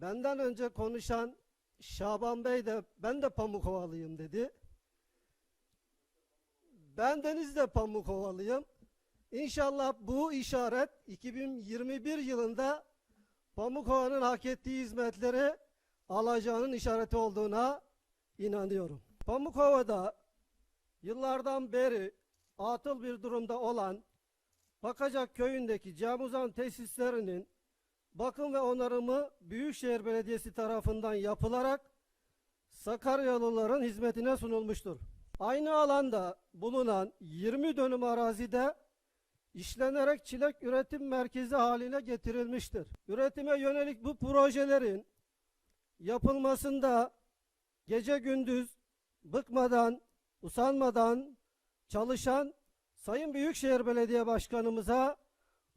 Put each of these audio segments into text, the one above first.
benden önce konuşan Şaban Bey de ben de Pamukovalıyım dedi. Bendeniz de Pamukovalıyım. İnşallah bu işaret 2021 yılında Pamukova'nın hak ettiği hizmetleri alacağının işareti olduğuna inanıyorum. Pamukova'da yıllardan beri atıl bir durumda olan Bakacak köyündeki camuzan tesislerinin bakım ve onarımı Büyükşehir Belediyesi tarafından yapılarak Sakaryalıların hizmetine sunulmuştur. Aynı alanda bulunan 20 dönüm arazide işlenerek çilek üretim merkezi haline getirilmiştir. Üretime yönelik bu projelerin yapılmasında gece gündüz bıkmadan, usanmadan çalışan Sayın Büyükşehir Belediye Başkanımıza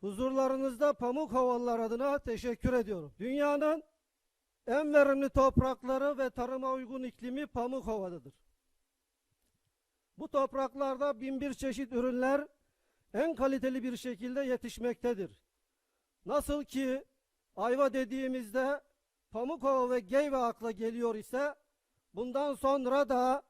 huzurlarınızda Pamukovalılar adına teşekkür ediyorum. Dünyanın en verimli toprakları ve tarıma uygun iklimi Pamukova'dadır. Bu topraklarda bin bir çeşit ürünler en kaliteli bir şekilde yetişmektedir. Nasıl ki ayva dediğimizde Pamukova ve Geyve akla geliyor ise bundan sonra da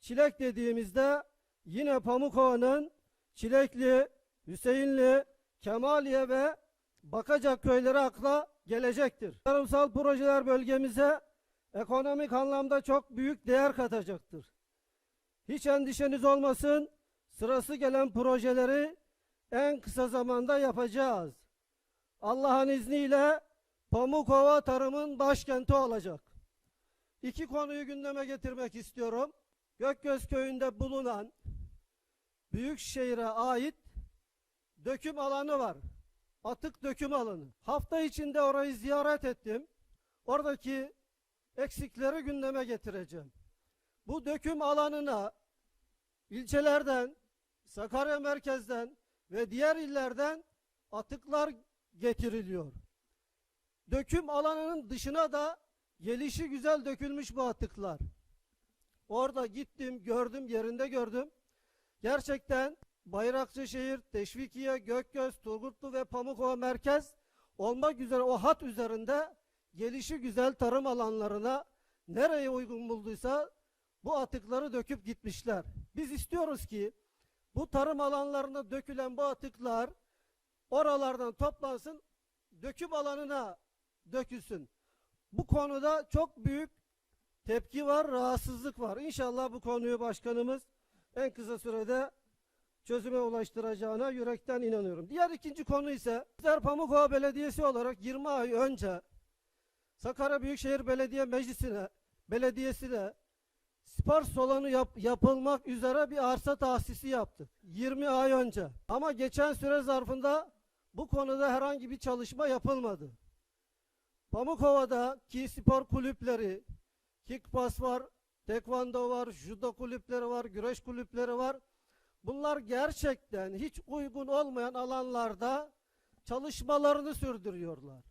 çilek dediğimizde yine Pamukova'nın Çilekli, Hüseyinli, Kemaliye ve Bakacak köyleri akla gelecektir. Tarımsal projeler bölgemize ekonomik anlamda çok büyük değer katacaktır. Hiç endişeniz olmasın, sırası gelen projeleri en kısa zamanda yapacağız. Allah'ın izniyle Pamukova tarımın başkenti olacak. İki konuyu gündeme getirmek istiyorum. Gökgöz köyünde bulunan Büyükşehir'e ait döküm alanı var. Atık döküm alanı. Hafta içinde orayı ziyaret ettim. Oradaki eksikleri gündeme getireceğim. Bu döküm alanına ilçelerden, Sakarya merkezden ve diğer illerden atıklar getiriliyor. Döküm alanının dışına da gelişi güzel dökülmüş bu atıklar. Orada gittim, gördüm, yerinde gördüm. Gerçekten Bayraklışehir, Teşvikiye, Gökgöz, Turgutlu ve Pamukova merkez olmak üzere o hat üzerinde gelişi güzel tarım alanlarına nereye uygun bulduysa bu atıkları döküp gitmişler. Biz istiyoruz ki bu tarım alanlarına dökülen bu atıklar oralardan toplansın, döküm alanına dökülsün. Bu konuda çok büyük tepki var, rahatsızlık var. İnşallah bu konuyu başkanımız en kısa sürede çözüme ulaştıracağına yürekten inanıyorum. Diğer ikinci konu ise bizler Pamukova Belediyesi olarak 20 ay önce Sakarya Büyükşehir Belediye Meclisi'ne, belediyesine spor salonu yap- yapılmak üzere bir arsa tahsisi yaptık. 20 ay önce. Ama geçen süre zarfında bu konuda herhangi bir çalışma yapılmadı. Pamukova'da ki spor kulüpleri, kickbox var, tekvando var, judo kulüpleri var, güreş kulüpleri var. Bunlar gerçekten hiç uygun olmayan alanlarda çalışmalarını sürdürüyorlar.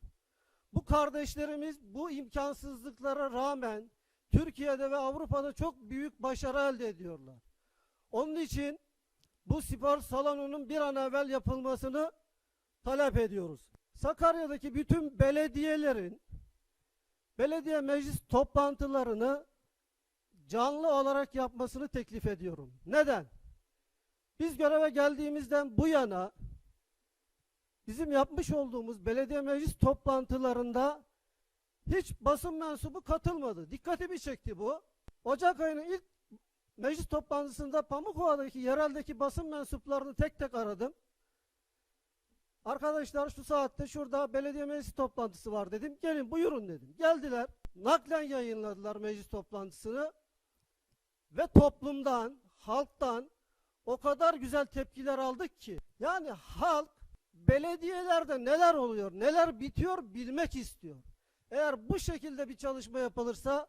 Bu kardeşlerimiz bu imkansızlıklara rağmen Türkiye'de ve Avrupa'da çok büyük başarı elde ediyorlar. Onun için bu spor salonunun bir an evvel yapılmasını talep ediyoruz. Sakarya'daki bütün belediyelerin belediye meclis toplantılarını canlı olarak yapmasını teklif ediyorum. Neden? Biz göreve geldiğimizden bu yana bizim yapmış olduğumuz belediye meclis toplantılarında hiç basın mensubu katılmadı. Dikkatimi çekti bu. Ocak ayının ilk meclis toplantısında Pamukova'daki yereldeki basın mensuplarını tek tek aradım. Arkadaşlar şu saatte şurada belediye meclis toplantısı var dedim. Gelin buyurun dedim. Geldiler. Naklen yayınladılar meclis toplantısını. Ve toplumdan, halktan o kadar güzel tepkiler aldık ki. Yani halk belediyelerde neler oluyor, neler bitiyor bilmek istiyor. Eğer bu şekilde bir çalışma yapılırsa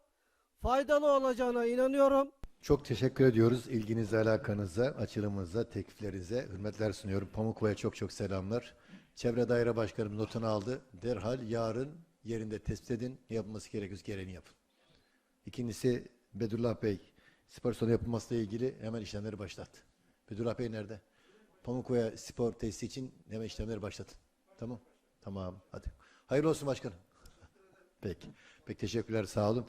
faydalı olacağına inanıyorum. Çok teşekkür ediyoruz ilginize, alakanıza, açılımınıza, tekliflerinize. Hürmetler sunuyorum. Pamukova'ya çok çok selamlar. Çevre Daire Başkanım notunu aldı. Derhal yarın yerinde tespit edin. Yapılması gerekiyorsa gereğini yapın. İkincisi Bedullah Bey, spor salonu yapılmasıyla ilgili hemen işlemleri başlattı. Bedullah Bey nerede? Pamukova'ya spor tesisi için hemen işlemleri başlatın. Tamam. Tamam. Hadi. Hayırlı olsun başkanım. Peki. Peki teşekkürler sağ olun.